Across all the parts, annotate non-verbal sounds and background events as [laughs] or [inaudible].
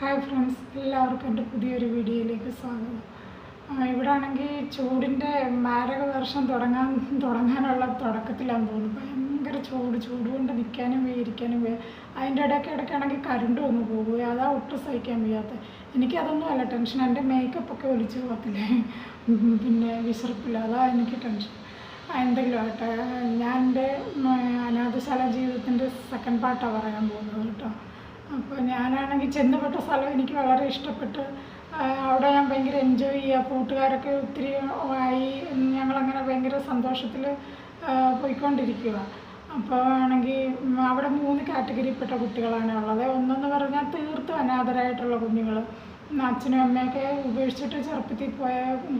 Hi friends എല്ലാവർക്കും എന്റെ പുതിയൊരു വീഡിയോയിലേക്ക് സ്വാഗതം. ഇവിടെ ആണെങ്കിൽ ചൂടിന്റെ മാരക വർഷം തുടങ്ങാൻ തുടങ്ങാനുള്ള തുടക്കത്തിലാണ് തോന്നുന്നു. ഭയങ്കര ചൂട് ചൂട് കൊണ്ട് നിൽക്കാനും വയ്യ ഇരിക്കാനും വയ്യ അതിന്റെ ഇടയ്ക്ക് ഇടയ്ക്കാണെങ്കിൽ കരണ്ട് വന്നു പോകുക അതാ ഒട്ടും സഹിക്കാൻ വയ്യാത്ത. എനിക്കതൊന്നും അല്ല ടെൻഷൻ എന്റെ മേക്കപ്പ് ഒക്കെ ഒലിച്ചു പോകത്തില്ലേ? പിന്നെ വിശർപ്പില്ല. അതാ എനിക്ക് ടെൻഷൻ എന്തെങ്കിലും ആട്ടെ ഞാൻ എന്റെ അനാഥശാല ജീവിതത്തിന്റെ സെക്കൻഡ് പാർട്ടാണ് പറയാൻ പോകുന്നത് കേട്ടോ. അപ്പോൾ ഞാനാണെങ്കിൽ ചെന്നുപെട്ട സ്ഥലം എനിക്ക് വളരെ ഇഷ്ടപ്പെട്ടു അവിടെ ഞാൻ ഭയങ്കര എൻജോയ് ചെയ്യുക കൂട്ടുകാരൊക്കെ ഒത്തിരി ആയി ഞങ്ങളങ്ങനെ ഭയങ്കര സന്തോഷത്തിൽ പോയിക്കൊണ്ടിരിക്കുക അപ്പോൾ ആണെങ്കിൽ അവിടെ മൂന്ന് കാറ്റഗറിയിൽപ്പെട്ട കുട്ടികളാണ് ഉള്ളത്. ഒന്നെന്ന് പറഞ്ഞാൽ തീർത്തും അനാഥരായിട്ടുള്ള കുഞ്ഞുങ്ങൾ അച്ഛനും അമ്മയൊക്കെ ഉപേക്ഷിച്ചിട്ട് ചെറുപ്പത്തിൽ പോയ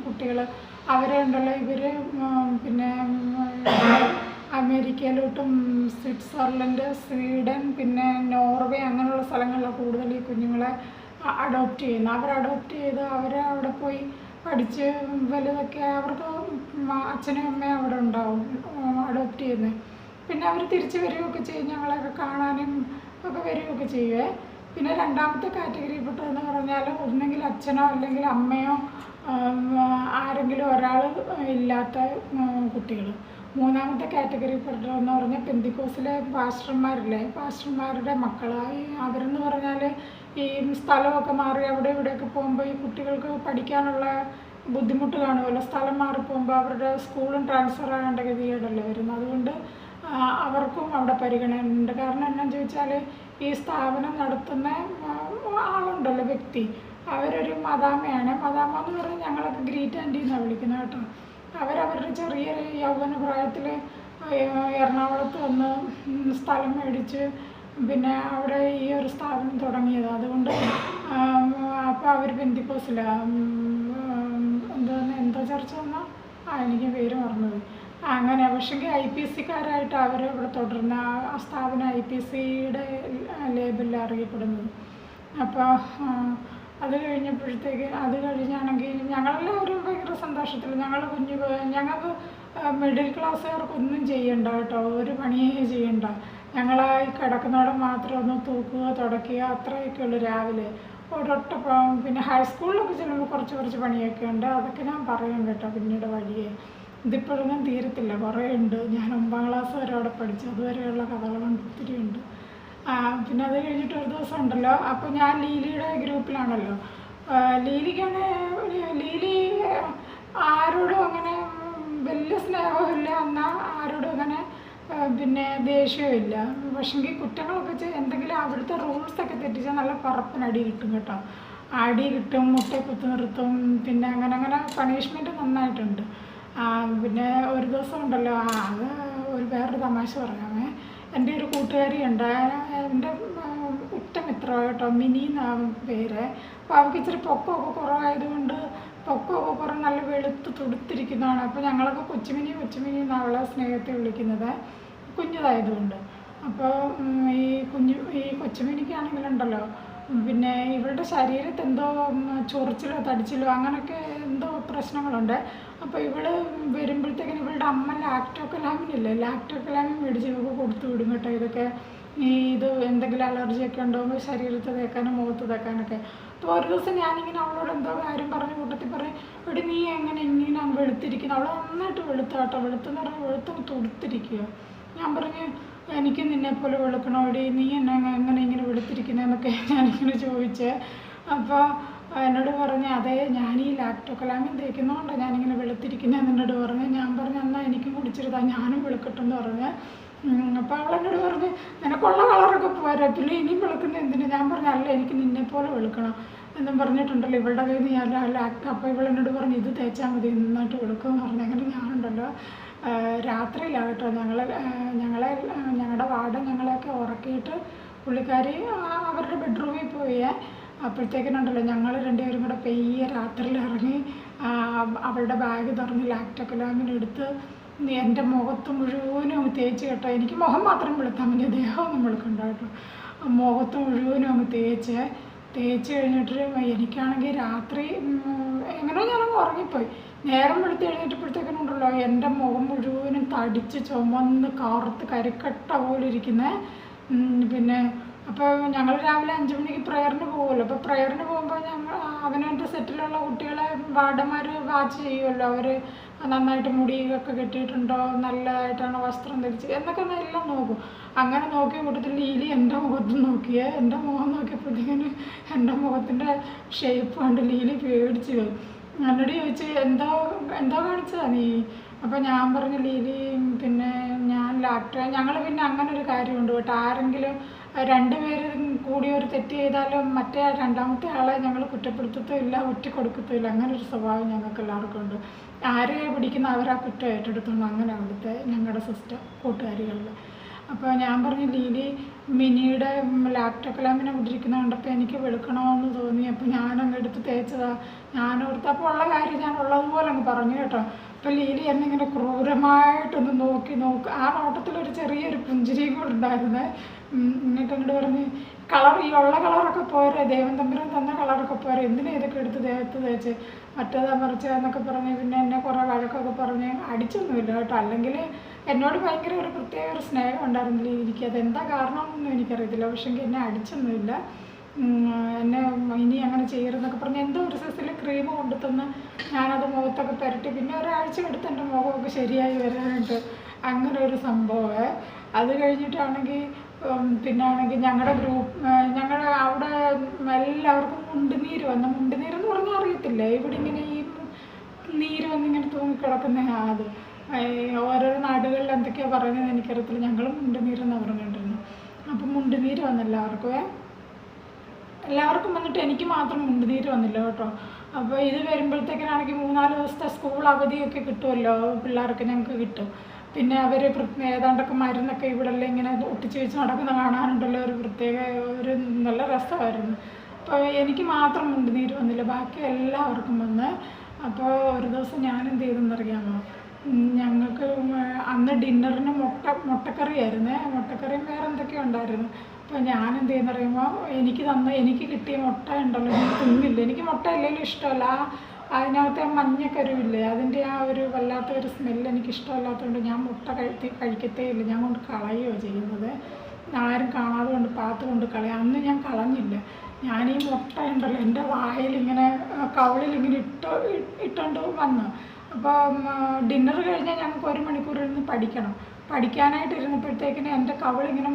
കുട്ടികൾ അവരെ ഉണ്ടല്ലോ ഇവർ പിന്നെ അമേരിക്കയിലോട്ടും സ്വിറ്റ്സർലൻഡ് സ്വീഡൻ പിന്നെ നോർവേ അങ്ങനെയുള്ള സ്ഥലങ്ങളിലാണ് കൂടുതൽ ഈ കുഞ്ഞുങ്ങളെ അഡോപ്റ്റ് ചെയ്യുന്നത്. അവർ അഡോപ്റ്റ് ചെയ്ത് അവർ അവിടെ പോയി പഠിച്ച് വലുതൊക്കെ അവർക്ക് അച്ഛനും അമ്മയും അവിടെ ഉണ്ടാവും അഡോപ്റ്റ് ചെയ്യുന്നത്. പിന്നെ അവർ തിരിച്ച് വരികയൊക്കെ ചെയ്യും ഞങ്ങളെയൊക്കെ കാണാനും ഒക്കെ വരികയൊക്കെ ചെയ്യുവേ. പിന്നെ രണ്ടാമത്തെ കാറ്റഗറിയിൽപ്പെട്ടതെന്ന് പറഞ്ഞാൽ ഒന്നെങ്കിൽ അച്ഛനോ അല്ലെങ്കിൽ അമ്മയോ ആരെങ്കിലും ഒരാൾ ഇല്ലാത്ത കുട്ടികൾ മൂന്നാമത്തെ കാറ്റഗറിയിൽപ്പെട്ടതെന്ന് പറഞ്ഞാൽ പെന്തിക്കോസിലെ പാസ്റ്റർമാരില്ലേ? പാസ്റ്റർമാരുടെ മക്കൾ അവരെന്ന് പറഞ്ഞാൽ ഈ സ്ഥലമൊക്കെ മാറി അവിടെ ഇവിടെയൊക്കെ പോകുമ്പോൾ ഈ കുട്ടികൾക്ക് പഠിക്കാനുള്ള ബുദ്ധിമുട്ട് കാണുമല്ലോ? സ്ഥലം മാറി പോകുമ്പോൾ അവരുടെ സ്കൂളും ട്രാൻസ്ഫർ ആകേണ്ട ഗതികേടല്ലേ വരുന്നത്? അതുകൊണ്ട് അവർക്കും അവിടെ പരിഗണനയുണ്ട്. കാരണം എന്നാന്ന് ചോദിച്ചാൽ ഈ സ്ഥാപനം നടത്തുന്ന ആളുണ്ടല്ലോ വ്യക്തി. അവരൊരു മദാമയാണ്. മദാമ എന്ന് പറഞ്ഞാൽ ഞങ്ങളൊക്കെ ഗ്രീറ്റ് ആന്റി എന്നാണ് വിളിക്കുന്നത് കേട്ടോ. അവരവരുടെ ചെറിയൊരു യൗവന പ്രായത്തിൽ എറണാകുളത്ത് വന്ന് സ്ഥലം മേടിച്ച് പിന്നെ അവിടെ ഈ ഒരു സ്ഥാപനം തുടങ്ങിയത്. അതുകൊണ്ട് അപ്പോൾ അവർ ബന്ധിക്കോസിലാണ് എന്താ എന്താ ചർച്ച എന്നാൽ ആ എനിക്ക് പേര് മറന്നത് അങ്ങനെ പക്ഷെങ്കിൽ ഐ പി സിക്കാരായിട്ട് അവർ ഇവിടെ തുടർന്ന ആ- ആ സ്ഥാപനം ഐ പി സിയുടെ ലേബലിൽ അറിയപ്പെടുന്നത് അപ്പോൾ അത് കഴിഞ്ഞപ്പോഴത്തേക്ക് അത് കഴിഞ്ഞാണെങ്കിൽ ഞങ്ങളെല്ലാവരും ഭയങ്കര സന്തോഷത്തിൽ ഞങ്ങൾ കുഞ്ഞു ഞങ്ങൾക്ക് മിഡിൽ ക്ലാസ്സുകാർക്കൊന്നും ചെയ്യണ്ട കേട്ടോ. ഒരു പണിയേ ചെയ്യണ്ട. ഞങ്ങൾ ഈ കിടക്കുന്നവിടെ മാത്രം ഒന്ന് തൂക്കുക തുടക്കുക അത്രയൊക്കെ ഉള്ളൂ രാവിലെ. ഒരൊട്ട പിന്നെ ഹൈസ്കൂളിലൊക്കെ ചെല്ലുമ്പോൾ കുറച്ച് കുറച്ച് പണിയൊക്കെ ഉണ്ട്. അതൊക്കെ ഞാൻ പറയും കേട്ടോ പിന്നീട് വഴിയെ. ഇതിപ്പോഴൊന്നും തീരത്തില്ല. കുറേ ഉണ്ട്. ഞാൻ ഒമ്പതാം ക്ലാസ് വരെ അവിടെ പഠിച്ചു. അതുവരെയുള്ള കഥകളുണ്ട് ഒത്തിരി ഉണ്ട്. പിന്നെ അത് കഴിഞ്ഞിട്ട് ഒരു ദിവസം ഉണ്ടല്ലോ. അപ്പോൾ ഞാൻ ലീലിയുടെ ഗ്രൂപ്പിലാണല്ലോ. ലീലിക്കാണ് ലീലി ആരോടും അങ്ങനെ വലിയ സ്നേഹമില്ല എന്നാൽ ആരോടും അങ്ങനെ പിന്നെ ദേഷ്യമില്ല പക്ഷെങ്കിൽ കുറ്റങ്ങളൊക്കെ ചെയ്ത് എന്തെങ്കിലും അവിടുത്തെ റൂൾസൊക്കെ തെറ്റിച്ചാൽ നല്ല പറപ്പിനടി കിട്ടും കേട്ടോ. അടി കിട്ടും മുട്ട കുത്തു നിർത്തും പിന്നെ അങ്ങനെ അങ്ങനെ പണിഷ്മെന്റ് നന്നായിട്ടുണ്ട്. പിന്നെ ഒരു ദിവസം ഉണ്ടല്ലോ ആ അത് ഒരു വേറൊരു തമാശ പറയാമേ. എന്റെ ഒരു കൂട്ടുകാരി ഉണ്ട് എന്റെ ഉറ്റ മിത്ര കേട്ടോ മിനി എന്നാണ് പേര്. അപ്പോൾ അവൾക്ക് ഇച്ചിരി പൊക്കമൊക്കെ കുറവായതുകൊണ്ട് പൊക്കമൊക്കെ കുറേ നല്ല വെളുത്ത് തുടുത്തിരിക്കുന്നതാണ്. അപ്പോൾ ഞങ്ങളൊക്കെ കൊച്ചുമിനി കൊച്ചുമിനി എന്നാണ് അവളെ സ്നേഹത്തെ വിളിക്കുന്നത്. കുഞ്ഞതായതുകൊണ്ട്. അപ്പോൾ ഈ കുഞ്ഞു ഈ കൊച്ചുമിനിക്കാണെങ്കിലുണ്ടല്ലോ പിന്നെ ഇവളുടെ ശരീരത്ത് എന്തോ ചൊറിച്ചിലോ തടിച്ചിലോ അങ്ങനെയൊക്കെ എന്തോ പ്രശ്നങ്ങളുണ്ട്. അപ്പോൾ ഇവൾ വരുമ്പോഴത്തേക്കിന് ഇവളുടെ അമ്മ ലാക്ടോക്കലാമിനില്ലേ ലാക്ടോക്കലാമിൻ മേടിച്ച് ഇവൾക്ക് കൊടുത്തു വിടും കേട്ടോ ഇതൊക്കെ. ഈ ഇത് എന്തെങ്കിലും അലർജിയൊക്കെ എന്ന് ശരീരത്ത് തേക്കാനും മുഖത്ത് തേക്കാനൊക്കെ. അപ്പോൾ ഒരു ദിവസം ഞാനിങ്ങനെ അവളോട് എന്തോ കാര്യം പറഞ്ഞ് കൂട്ടത്തിൽ പറയും എടി നീ എങ്ങനെ ഇങ്ങനെ വെളുത്തിരിക്കുന്നു? അവൾ നന്നായിട്ട് വെളുത്ത കേട്ടോ വെളുത്തെന്ന് പറഞ്ഞാൽ വെളുത്ത് തുടുത്തിരിക്കുക. ഞാൻ പറഞ്ഞു എനിക്ക് നിന്നെ പോലെ വെളുക്കണോ? എടി നീ എന്നെ എങ്ങനെ ഇങ്ങനെ വെളുത്തിരിക്കുന്നതെന്നൊക്കെ [laughs] ഞാനിങ്ങനെ ചോദിച്ചേ. അപ്പോൾ എന്നോട് പറഞ്ഞു അതെ ഞാൻ ഈ ലാക്ടോക്കലാമിൻ തേക്കുന്നതുകൊണ്ടാണ് ഞാനിങ്ങനെ വെളുത്തിരിക്കുന്നത് എന്നോട് പറഞ്ഞു. ഞാൻ പറഞ്ഞു എന്നാൽ എനിക്കും കുടിച്ചിരുതാ ഞാനും വെളുക്കട്ടെന്ന് പറഞ്ഞ്. അപ്പോൾ അവളെന്നോട് പറഞ്ഞു നിനക്കുള്ള കളറൊക്കെ പോരാ പിന്നെ ഇനിയും വെളുക്കുന്ന എന്തിനു? ഞാൻ പറഞ്ഞു അല്ല എനിക്ക് നിന്നെ പോലെ വെളുക്കണം. എന്നും പറഞ്ഞിട്ടുണ്ടല്ലോ ഇവളുടെ കയ്യിൽ നിന്ന് ഞാൻ ലാക്ട് അപ്പോൾ ഇവളെന്നോട് പറഞ്ഞു ഇത് തേച്ചാൽ മതി നന്നായിട്ട് വെളുക്കുമെന്ന് പറഞ്ഞു. അങ്ങനെ ഞാനുണ്ടല്ലോ ആ, രാത്രിയിലാണ് കേട്ടോ ഞങ്ങൾ ഞങ്ങളെ ഞങ്ങളുടെ വാർഡ് ഞങ്ങളെയൊക്കെ ഉറക്കിയിട്ട് പുള്ളിക്കാരി അവരുടെ ബെഡ്റൂമിൽ പോയി. അപ്പോഴത്തേക്കിനുണ്ടല്ലോ ഞങ്ങൾ രണ്ടുപേരും കൂടെ പെയ്യെ രാത്രിയിൽ ഇറങ്ങി അവളുടെ ബാഗ് തുറന്ന് ലാക്ടോക്കലാമിൻ എടുത്ത് എന്റെ മുഖത്ത് മുഴുവനും തേച്ച് കേട്ടോ. എനിക്ക് മുഖം മാത്രം വെളുത്താൽ മതി. ദേഹമൊന്നും വെളുക്കണ്ട കേട്ടോ. മുഖത്ത് മുഴുവനും അങ്ങ് തേച്ച്. തേച്ച് കഴിഞ്ഞിട്ട് എനിക്കാണെങ്കിൽ രാത്രി എങ്ങനെയോ ഞാനങ്ങ് ഉറങ്ങിപ്പോയി. നേരം വെളുത്ത് എഴുന്നേറ്റപ്പോഴത്തേക്കിനുണ്ടല്ലോ എന്റെ മുഖം മുഴുവനും തടിച്ച് ചുമന്ന് കറുത്ത് കരിക്കട്ട പോലെ ഇരിക്കുന്ന. പിന്നെ അപ്പോൾ ഞങ്ങൾ രാവിലെ അഞ്ച് മണിക്ക് പ്രയറിന് പോകുമല്ലോ അപ്പോൾ പ്രയറിന് പോകുമ്പോൾ ഞങ്ങൾ അവനവന്റെ സെറ്റിലുള്ള കുട്ടികളെ വാർഡന്മാർ വാച്ച് ചെയ്യുമല്ലോ. അവർ നന്നായിട്ട് മുടിയൊക്കെ കെട്ടിയിട്ടുണ്ടോ? നല്ലതായിട്ടാണോ വസ്ത്രം ധരിച്ച് എന്നൊക്കെ എല്ലാം നോക്കും. അങ്ങനെ നോക്കിയ കൂട്ടത്തിൽ ലീലി എന്റെ മുഖത്ത് നോക്കിയേ. എന്റെ മുഖം നോക്കിയപ്പോഴത്തേക്കിന് എന്റെ മുഖത്തിന്റെ ഷേപ്പ് കണ്ട് ലീലി പേടിച്ച് എന്നോട് ചോദിച്ചു എന്തോ എന്തോ കാണിച്ചതാ നീ? അപ്പോൾ ഞാൻ പറഞ്ഞു ലീലി പിന്നെ ഞാൻ ലാക്ടോ ഞങ്ങൾ പിന്നെ അങ്ങനെ ഒരു കാര്യമുണ്ട് കേട്ടോ. ആരെങ്കിലും രണ്ടുപേരും കൂടി ഒരു തെറ്റ് ചെയ്താലും മറ്റേ രണ്ടാമത്തെ ആളെ ഞങ്ങൾ കുറ്റപ്പെടുത്തത്തുമില്ല ഒറ്റ കൊടുക്കത്തുമില്ല അങ്ങനെ ഒരു സ്വഭാവം ഞങ്ങൾക്ക് എല്ലാവർക്കും ഉണ്ട്. ആരെ പിടിക്കുന്ന അവരാ കുറ്റം ഏറ്റെടുത്തോണ്ട് അങ്ങനെ അവിടുത്തെ ഞങ്ങളുടെ സിസ്റ്റം കൂട്ടുകാരികളിൽ അപ്പോൾ ഞാൻ പറഞ്ഞു ലീലി മിനിയുടെ ലാപ്ടോപ്പ് ലാമിനെ വിട്ടിരിക്കുന്ന കണ്ടപ്പോൾ എനിക്ക് വെളുക്കണമെന്ന് തോന്നി. അപ്പോൾ ഞാനങ്ങ് എടുത്ത് തേച്ചതാ. ഞാനോർത്ത് അപ്പോൾ ഉള്ള കാര്യം ഞാൻ ഉള്ളതുപോലെ അങ്ങ് പറഞ്ഞു കേട്ടോ. അപ്പോൾ ലീലി എന്നെ ഇങ്ങനെ ക്രൂരമായിട്ടൊന്ന് നോക്കി നോക്ക്. ആ നോട്ടത്തിലൊരു ചെറിയൊരു പുഞ്ചിരിയും കൂടെ ഉണ്ടായിരുന്നേ. എന്നിട്ട് എന്നോട് പറഞ്ഞ് കളർ ഈ ഉള്ള കളറൊക്കെ പോരെ. ദേവൻ തമ്പുരാൻ തന്ന കളറൊക്കെ പോരെ. എന്തിനാ ഇതൊക്കെ എടുത്ത് ദേഹത്ത് തേച്ച്? മറ്റേതാ മറിച്ചതെന്നൊക്കെ പറഞ്ഞ് പിന്നെ എന്നെ കുറേ വഴക്കൊക്കെ പറഞ്ഞ് അടിച്ചൊന്നുമില്ല കേട്ടോ. അല്ലെങ്കിൽ എന്നോട് ഭയങ്കര ഒരു പ്രത്യേക ഒരു സ്നേഹം ഉണ്ടായിരുന്നില്ല എനിക്ക്. അതെന്താ കാരണമെന്നൊന്നും എനിക്കറിയത്തില്ല. പക്ഷേ എന്നെ അടിച്ചൊന്നുമില്ല. എന്നെ ഇനി അങ്ങനെ ചെയ്യരുതെന്നൊക്കെ പറഞ്ഞ് എന്തോ ഒരു സൈസിൽ ക്രീം കൊണ്ടുത്തന്ന് ഞാനത് മുഖത്തൊക്കെ പുരട്ടി പിന്നെ ഒരാഴ്ച എടുത്ത് എന്റെ മുഖമൊക്കെ ശരിയായി വരാനായിട്ട് അങ്ങനെ ഒരു സംഭവം അത് കഴിഞ്ഞിട്ടാണെങ്കിൽ പിന്നെ ആണെങ്കിൽ ഞങ്ങളുടെ ഗ്രൂപ്പ് ഞങ്ങളുടെ അവിടെ എല്ലാവർക്കും മുണ്ടുനീര് വന്ന്. മുണ്ടുനീരെന്ന് പറഞ്ഞാൽ അറിയത്തില്ല? ഇവിടെ ഇങ്ങനെ ഈ നീര് വന്നിങ്ങനെ തൂങ്ങിക്കിടക്കുന്ന അത്. ഏ, ഓരോരോ നാടുകളിൽ എന്തൊക്കെയാണ് പറയുന്നത് എനിക്കറിയത്തില്ല. ഞങ്ങളും മുണ്ടുനീരെന്നാണ് പറഞ്ഞുകൊണ്ടിരുന്നത് അപ്പം മുണ്ടുനീര് വന്നു എല്ലാവർക്കും എല്ലാവർക്കും വന്നിട്ട് എനിക്ക് മാത്രം മുണ്ടുനീര് വന്നില്ല കേട്ടോ. അപ്പോൾ ഇത് വരുമ്പോഴത്തേക്കിനാണെങ്കിൽ മൂന്നാൽ ദിവസത്തെ സ്കൂൾ അവധിയൊക്കെ കിട്ടുമല്ലോ പിള്ളേർക്ക് ഞങ്ങൾക്ക് കിട്ടും. പിന്നെ അവർ ഏതാണ്ടൊക്കെ മരുന്നൊക്കെ ഇവിടെ എല്ലാം ഇങ്ങനെ ഒട്ടിച്ച് വെച്ച് നടക്കുന്ന കാണാനുണ്ടല്ലോ. ഒരു പ്രത്യേക ഒരു നല്ല രസമായിരുന്നു. അപ്പോൾ എനിക്ക് മാത്രം മുണ്ടുനീര് വന്നില്ല. ബാക്കി എല്ലാവർക്കും വന്ന്. അപ്പോൾ ഒരു ദിവസം ഞാൻ എന്ത് ചെയ്തെന്നറിയാമോ? ഞങ്ങൾക്ക് അന്ന് ഡിന്നറിന് മുട്ട മുട്ടക്കറിയായിരുന്നേ. മുട്ടക്കറിയും വേറെ എന്തൊക്കെയോ ഉണ്ടായിരുന്നു. അപ്പോൾ ഞാൻ എന്ത് ചെയ്യുന്ന പറയുമ്പോൾ എനിക്ക് തന്ന എനിക്ക് കിട്ടിയ മുട്ട ഉണ്ടല്ലോ. ഞാൻ തിന്നില്ല. എനിക്ക് മുട്ട അല്ലെങ്കിലും ഇഷ്ടമല്ല. ആ അതിനകത്തെ മഞ്ഞക്കരുവില്ലേ അതിന്റെ ആ ഒരു വല്ലാത്ത ഒരു സ്മെല്ല് എനിക്ക് ഇഷ്ടമല്ലാത്തതുകൊണ്ട് ഞാൻ മുട്ട കഴിത്തി കഴിക്കത്തേ ഇല്ല. ഞാൻ കൊണ്ട് കളയുകയോ ചെയ്യുന്നത്. ആരും കാണാതെ കൊണ്ട് പാത്ത് കൊണ്ട് കളയാം. അന്ന് ഞാൻ കളഞ്ഞില്ല. ഞാൻ ഈ മുട്ട ഉണ്ടല്ലോ എന്റെ വായിൽ ഇങ്ങനെ കവളിൽ ഇങ്ങനെ ഇട്ടോ ഇട്ടോണ്ട് വന്നു. അപ്പോൾ ഡിന്നർ കഴിഞ്ഞാൽ ഞങ്ങൾക്ക് ഒരു മണിക്കൂർ ഇരുന്ന് പഠിക്കണം. പഠിക്കാനായിട്ട് ഇരുന്നപ്പോഴത്തേക്കിന് എന്റെ കവളിങ്ങനെ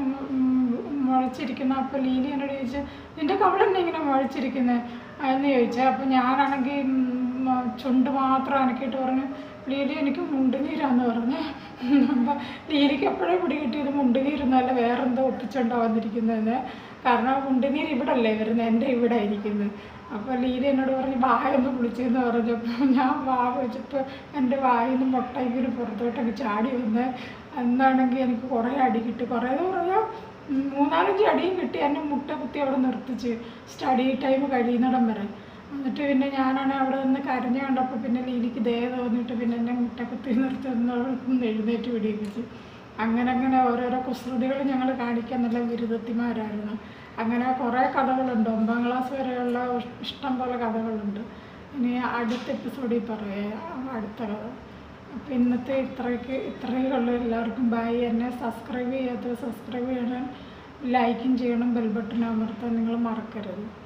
മുളച്ചിരിക്കുന്ന അപ്പോൾ ലീലി എന്നോട് ചോദിച്ചു നിന്റെ കവളെന്നെ ഇങ്ങനെ മുളച്ചിരിക്കുന്നത് എന്ന് ചോദിച്ചു. അപ്പോൾ ഞാനാണെങ്കിൽ ചുണ്ട് മാത്രം അനക്കിയിട്ട് പറഞ്ഞു ലീലി എനിക്ക് മുണ്ടുനീരാന്ന് പറഞ്ഞു. [laughs] അപ്പോൾ ലീലിക്ക് എപ്പോഴും പിടി കിട്ടിയത് മുണ്ടുനീരൊന്നുമല്ല വേറെന്തോ ഒട്ടിച്ചുണ്ടോ വന്നിരിക്കുന്നതെന്ന്. കാരണം മുണ്ടുനീര് ഇവിടെ അല്ലേ വരുന്നത് എന്റെ ഇവിടെ ഇരിക്കുന്നത് അപ്പോൾ ലീല എന്നോട് പറഞ്ഞ് വായൊന്ന് കുളിച്ചെന്ന് പറഞ്ഞപ്പോൾ ഞാൻ വാ വെച്ചപ്പോൾ എന്റെ വായിൽ നിന്ന് മുട്ട ഇങ്ങനെ പുറത്തോട്ടൊക്കെ ചാടി വന്ന് എന്നാണെങ്കിൽ എനിക്ക് കുറേ അടി കിട്ടി. കുറേ എന്ന് പറഞ്ഞാൽ മൂന്നാലഞ്ച് അടിയും കിട്ടി. എന്നെ മുട്ട കുത്തി അവിടെ നിർത്തിച്ച് സ്റ്റഡി ടൈം കഴിയുന്നിടം വരെ. എന്നിട്ട് പിന്നെ ഞാനാണ് അവിടെ നിന്ന് കരഞ്ഞു കണ്ടപ്പോൾ പിന്നെ ലീലിക്ക് ദയ തോന്നിയിട്ട് പിന്നെ എന്നെ മുട്ട കുത്തി നിർത്തി ഒന്ന് എഴുന്നേറ്റ് പിടിപ്പിച്ച് അങ്ങനെ അങ്ങനെ ഓരോരോ കുസൃതികൾ ഞങ്ങൾ കാണിക്കാൻ നല്ല ബിരുദത്തിമാരായിരുന്നു അങ്ങനെ കുറേ കഥകളുണ്ട്. ഒമ്പതാം ക്ലാസ് വരെയുള്ള ഇഷ്ടം പോലെ കഥകളുണ്ട്. ഇനി അടുത്ത എപ്പിസോഡിൽ പറയാം. അടുത്ത കഥ അപ്പോൾ ഇന്നത്തെ ഇത്രയ്ക്ക് ഇത്രയേ ഉള്ളൂ. എല്ലാവർക്കും ബായ് എന്നെ സബ്സ്ക്രൈബ് ചെയ്യാത്തത് സബ്സ്ക്രൈബ് ചെയ്യണം. ലൈക്കും ചെയ്യണം. ബെൽ ബട്ടൺ അമർത്താൻ നിങ്ങൾ മറക്കരുത്.